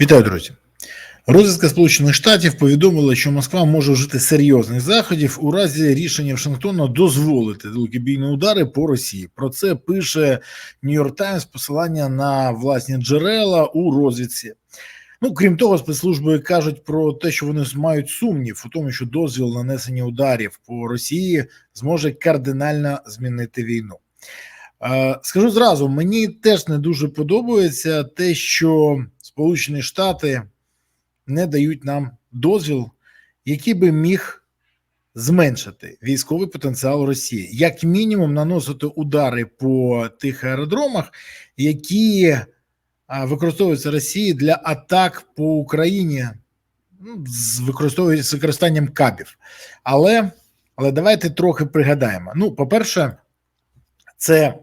Вітаю, друзі. Розвідка Сполучених Штатів повідомила, що Москва може вжити серйозних заходів у разі рішення Вашингтона дозволити далекобійні удари по Росії. Про це пише Нью-Йорк Таймс посилання на власні джерела у розвідці. Ну, крім того, спецслужби кажуть про те, що вони мають сумнів у тому, що дозвіл нанесення ударів по Росії зможе кардинально змінити війну. Е, Скажу зразу, мені теж не дуже подобається те, що Сполучені Штати не дають нам дозвіл, який би міг зменшити військовий потенціал Росії, як мінімум, наносити удари по тих аеродромах, які використовуються Росією для атак по Україні ну, з використовують з використанням кабів. Але, але давайте трохи пригадаємо. Ну, по-перше, це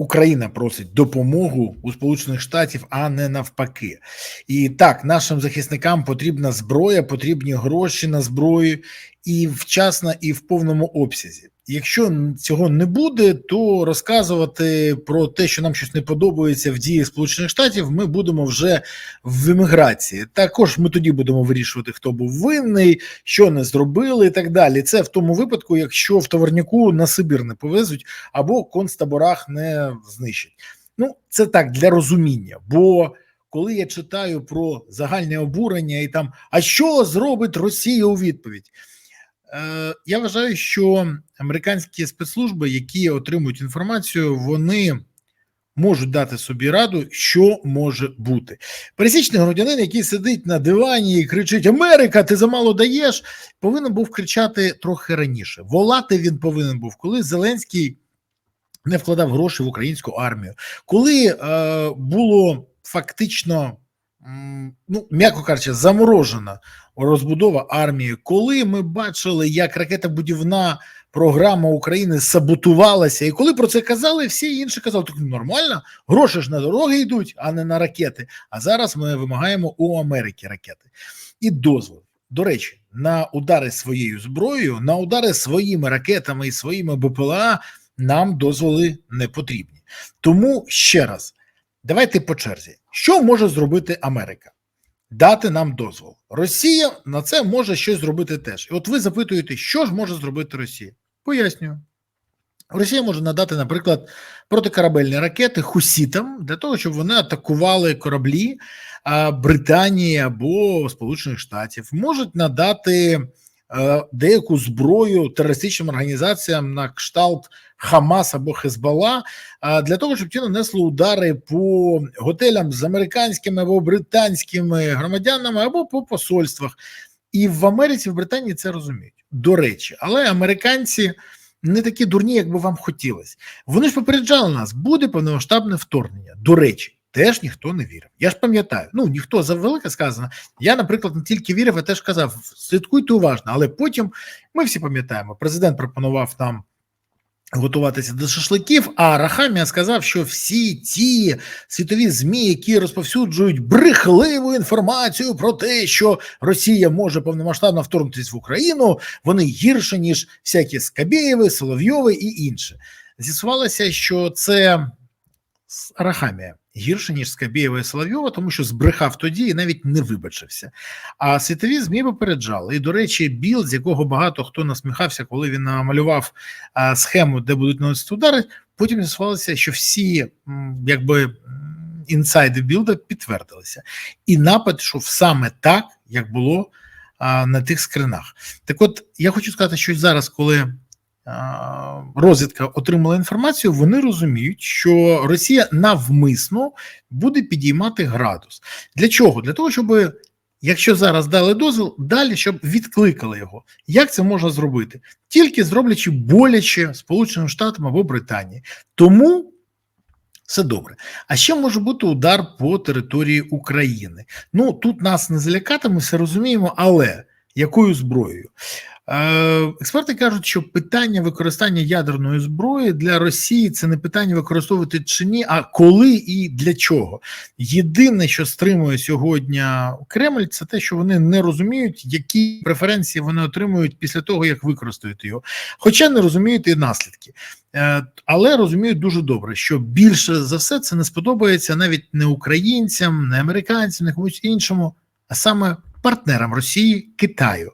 Україна просить допомогу у Сполучених Штатів, а не навпаки. І так, нашим захисникам потрібна зброя, потрібні гроші на зброю і вчасно, і в повному обсязі. Якщо цього не буде, то розказувати про те, що нам щось не подобається в дії Сполучених Штатів, ми будемо вже в еміграції. Також ми тоді будемо вирішувати, хто був винний, що не зробили, і так далі. Це в тому випадку, якщо в товарняку на Сибір не повезуть або концтаборах не знищать. Ну, це так для розуміння. Бо коли я читаю про загальне обурення і там, а що зробить Росія у відповідь? Е, Я вважаю, що американські спецслужби, які отримують інформацію, вони можуть дати собі раду, що може бути. Пересічний громадянин, який сидить на дивані і кричить: Америка, ти замало даєш, повинен був кричати трохи раніше. Волати він повинен був, коли Зеленський не вкладав гроші в українську армію, коли е, було фактично. Ну, м'яко кажучи, заморожена розбудова армії. Коли ми бачили, як ракетобудівна програма України саботувалася, і коли про це казали, всі інші казали, так нормально, гроші ж на дороги йдуть, а не на ракети. А зараз ми вимагаємо у Америки ракети і дозвіл. До речі, на удари своєю зброєю, на удари своїми ракетами і своїми БПЛА нам дозволи не потрібні. Тому ще раз. Давайте по черзі. Що може зробити Америка? Дати нам дозвол. Росія на це може щось зробити теж. І от ви запитуєте, що ж може зробити Росія? Пояснюю. Росія може надати, наприклад, протикорабельні ракети хусітам для того, щоб вони атакували кораблі Британії або Сполучених Штатів, можуть надати деяку зброю терористичним організаціям на кшталт Хамас або Хезбалла для того, щоб ті нанесли удари по готелям з американськими або британськими громадянами або по посольствах. І в Америці, в Британії це розуміють. До речі, але американці не такі дурні, як би вам хотілося. Вони ж попереджали нас, буде повномасштабне вторгнення. До речі. Теж ніхто не вірив. Я ж пам'ятаю, ну ніхто за велике сказано. Я, наприклад, не тільки вірив, а теж казав: слідкуйте уважно. Але потім ми всі пам'ятаємо, президент пропонував нам готуватися до шашликів. А Рахамія сказав, що всі ті світові змі, які розповсюджують брехливу інформацію про те, що Росія може повномасштабно вторгнутися в Україну, вони гірше ніж всякі Скабєєви, Соловйови і інше. З'ясувалося, що це Рахамія гірше ніж Скабєєва і Соловйова, тому що збрехав тоді і навіть не вибачився. А світові змі попереджали. І до речі, Біл, з якого багато хто насміхався, коли він намалював схему, де будуть наносити удари. Потім з'ясувалося, що всі якби інсайди білда підтвердилися, і напад йшов саме так, як було а, на тих скринах. Так, от я хочу сказати, що зараз, коли розвідка отримала інформацію, вони розуміють, що Росія навмисно буде підіймати градус. Для чого? Для того, щоб, якщо зараз дали дозвіл, далі щоб відкликали його. Як це можна зробити? Тільки зроблячи боляче Сполученим Штатам або Британії. Тому. Все добре. А ще може бути удар по території України. Ну тут нас не залякати, ми все розуміємо, але Якою зброєю? Е, Експерти кажуть, що питання використання ядерної зброї для Росії це не питання використовувати чи ні, а коли і для чого. Єдине, що стримує сьогодні Кремль, це те, що вони не розуміють, які преференції вони отримують після того, як використають його. Хоча не розуміють і наслідки. Е, Але розуміють дуже добре, що більше за все це не сподобається навіть не українцям, не американцям, не комусь іншому, а саме партнерам Росії Китаю.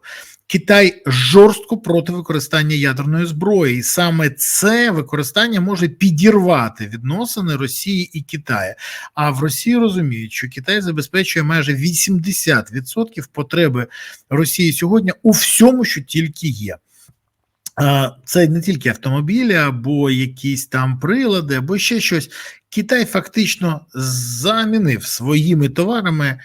Китай жорстко проти використання ядерної зброї, і саме це використання може підірвати відносини Росії і Китаю. А в Росії розуміють, що Китай забезпечує майже 80% потреби Росії сьогодні у всьому, що тільки є. Це не тільки автомобілі, або якісь там прилади, або ще щось. Китай фактично замінив своїми товарами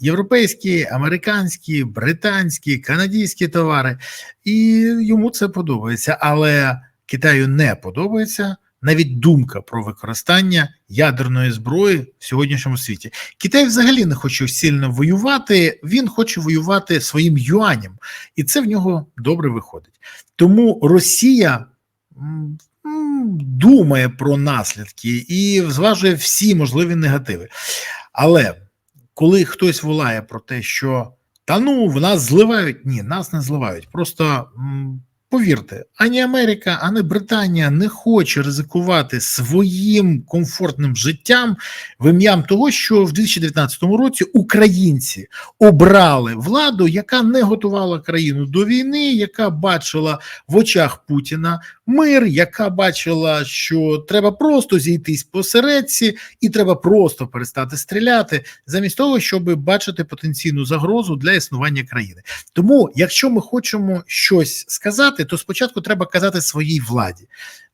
європейські, американські, британські, канадські товари, і йому це подобається. Але Китаю не подобається навіть думка про використання ядерної зброї в сьогоднішньому світі. Китай взагалі не хоче сильно воювати, він хоче воювати своїм юанем, і це в нього добре виходить. Тому Росія. Думає про наслідки і зважує всі можливі негативи. Але коли хтось волає про те, що та ну в нас зливають, ні, нас не зливають. Просто Повірте, ані Америка, ані Британія не хоче ризикувати своїм комфортним життям в ім'ям того, що в 2019 році українці обрали владу, яка не готувала країну до війни, яка бачила в очах Путіна мир, яка бачила, що треба просто зійтись посередці, і треба просто перестати стріляти, замість того, щоб бачити потенційну загрозу для існування країни. Тому, якщо ми хочемо щось сказати казати, то спочатку треба казати своїй владі.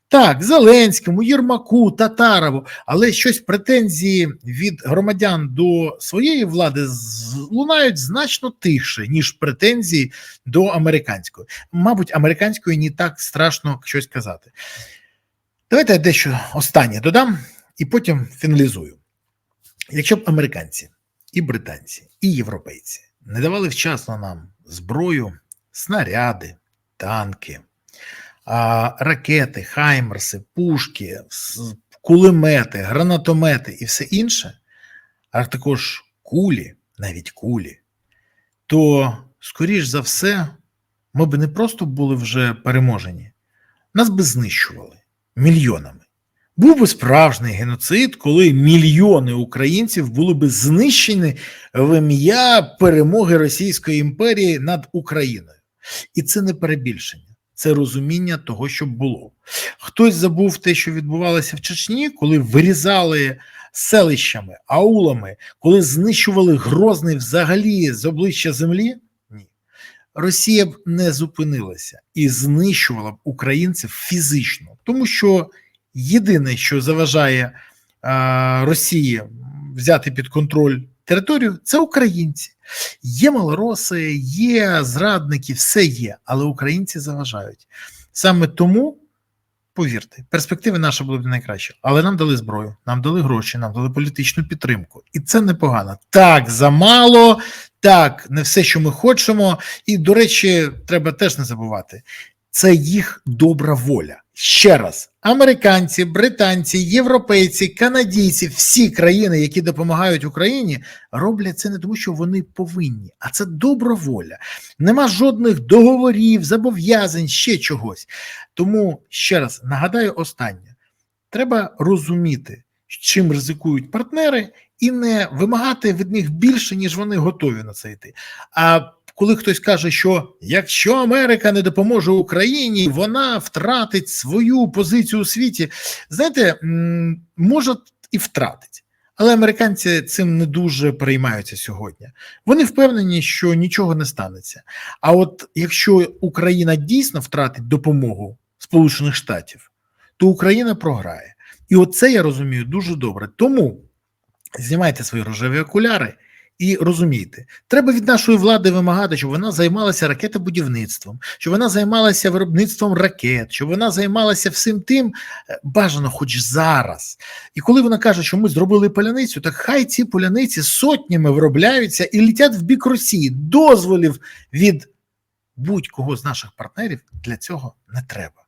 Так, Зеленському, Єрмаку, Татарову, але щось претензії від громадян до своєї влади лунають значно тихше, ніж претензії до американської. Мабуть, американської не так страшно щось казати. Давайте я дещо останнє додам і потім фіналізую. Якщо б американці, і британці, і європейці не давали вчасно нам зброю, снаряди, танки, ракети, хаймерси, пушки, кулемети, гранатомети і все інше, а також кулі, навіть кулі, то, скоріш за все, ми б не просто були вже переможені, нас би знищували мільйонами. Був би справжній геноцид, коли мільйони українців були би знищені в ім'я перемоги Російської імперії над Україною. І це не перебільшення, це розуміння того, що було. Хтось забув те, що відбувалося в Чечні, коли вирізали селищами, аулами, коли знищували Грозний взагалі з обличчя землі. Ні. Росія б не зупинилася і знищувала б українців фізично, тому що єдине, що заважає а, Росії взяти під контроль територію, це українці. Є малороси, є зрадники, все є, але українці заважають. Саме тому, повірте, перспективи наші були б найкращі. Але нам дали зброю, нам дали гроші, нам дали політичну підтримку. І це непогано. Так, замало, так, не все, що ми хочемо. І, до речі, треба теж не забувати: це їх добра воля. Ще раз, американці, британці, європейці, канадійці, всі країни, які допомагають Україні, роблять це не тому, що вони повинні, а це добра воля. Нема жодних договорів, зобов'язань, ще чогось. Тому ще раз нагадаю останнє: треба розуміти, чим ризикують партнери, і не вимагати від них більше, ніж вони готові на це йти. А коли хтось каже, що якщо Америка не допоможе Україні, вона втратить свою позицію у світі, знаєте, може і втратить. Але американці цим не дуже переймаються сьогодні. Вони впевнені, що нічого не станеться. А от якщо Україна дійсно втратить допомогу Сполучених Штатів, то Україна програє. І оце я розумію дуже добре. Тому знімайте свої рожеві окуляри І розумійте, треба від нашої влади вимагати, щоб вона займалася ракетобудівництвом, щоб вона займалася виробництвом ракет, щоб вона займалася всім тим, е, бажано, хоч зараз. І коли вона каже, що ми зробили поляницю, так хай ці поляниці сотнями виробляються і летять в бік Росії. Дозволів від будь-кого з наших партнерів для цього не треба.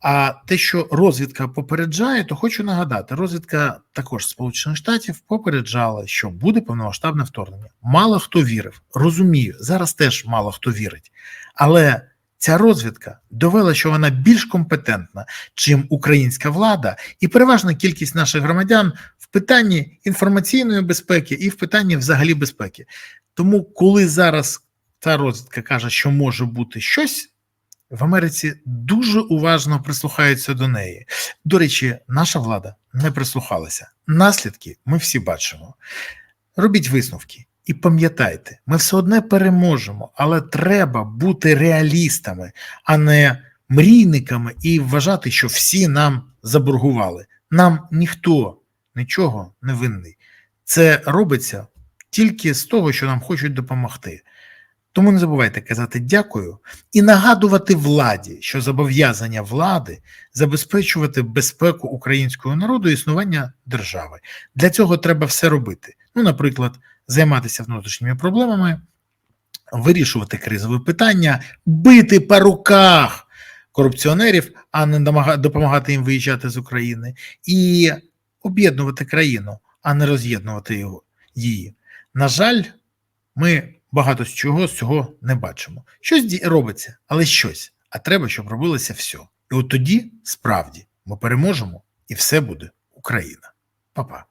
А те, що розвідка попереджає, то хочу нагадати: розвідка також Сполучених Штатів попереджала, що буде повномасштабне вторгнення. Мало хто вірив, розумію, зараз теж мало хто вірить. Але ця розвідка довела, що вона більш компетентна, чим українська влада, і переважна кількість наших громадян в питанні інформаційної безпеки і в питанні взагалі безпеки. Тому, коли зараз ця розвідка каже, що може бути щось в Америці дуже уважно прислухаються до неї. До речі, наша влада не прислухалася. Наслідки ми всі бачимо. Робіть висновки і пам'ятайте, ми все одне переможемо, але треба бути реалістами, а не мрійниками і вважати, що всі нам заборгували. Нам ніхто нічого не винний. Це робиться тільки з того, що нам хочуть допомогти. Тому не забувайте казати дякую і нагадувати владі, що зобов'язання влади забезпечувати безпеку українського народу і існування держави. Для цього треба все робити. Ну, наприклад, займатися внутрішніми проблемами, вирішувати кризові питання, бити по руках корупціонерів, а не допомагати їм виїжджати з України, і об'єднувати країну, а не роз'єднувати його її. На жаль, ми багато з чого з цього не бачимо. Щось робиться, але щось. А треба, щоб робилося все. І от тоді справді ми переможемо, і все буде Україна. Па-па.